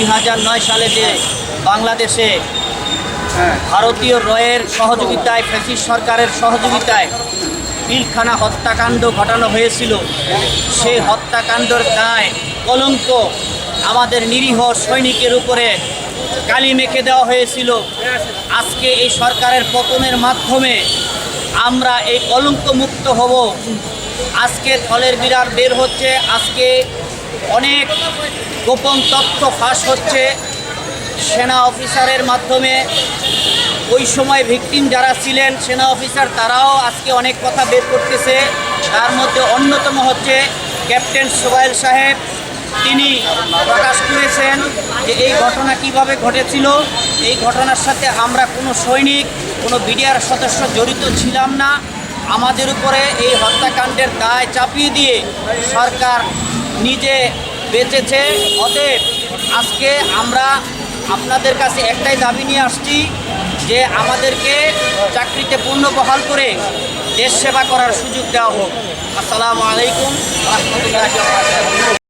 দুই সালে যে বাংলাদেশে ভারতীয় রয়ের সহযোগিতায় ফ্যাসিস সরকারের সহযোগিতায় পিলখানা হত্যাকাণ্ড ঘটানো হয়েছিল, সেই হত্যাকাণ্ডের দায় কলঙ্ক আমাদের নিরীহ সৈনিকের উপরে কালি মেখে দেওয়া হয়েছিল। আজকে এই সরকারের পতনের মাধ্যমে আমরা এই কলঙ্ক মুক্ত হব। আজকে ফলের বিরাট বের হচ্ছে, আজকে অনেক গোপন তথ্য ফাঁস হচ্ছে সেনা অফিসারের মাধ্যমে। ওই সময় ভিকটিম যারা ছিলেন, সেনা অফিসার তারাও আজকে অনেক কথা বের করতেছে। তার মধ্যে অন্যতম হচ্ছে ক্যাপ্টেন সোহেল সাহেব। তিনি প্রকাশ করেছেন যে এই ঘটনা কীভাবে ঘটেছিল। এই ঘটনার সাথে আমরা কোনো সৈনিক, কোনো বিডিআর সদস্য জড়িত ছিলাম না। আমাদের উপরে এই হত্যাকাণ্ডের দায় চাপিয়ে দিয়ে সরকার নিজে বেঁচেছে। অতএব আজকে আমরা আপনাদের কাছে একটাই দাবি নিয়ে আসছি যে আমাদেরকে চাকরিতে পূর্ণ বহাল করে দেশ সেবা করার সুযোগ দেওয়া হোক। আসসালামু আলাইকুম। রহমতুল্লাহ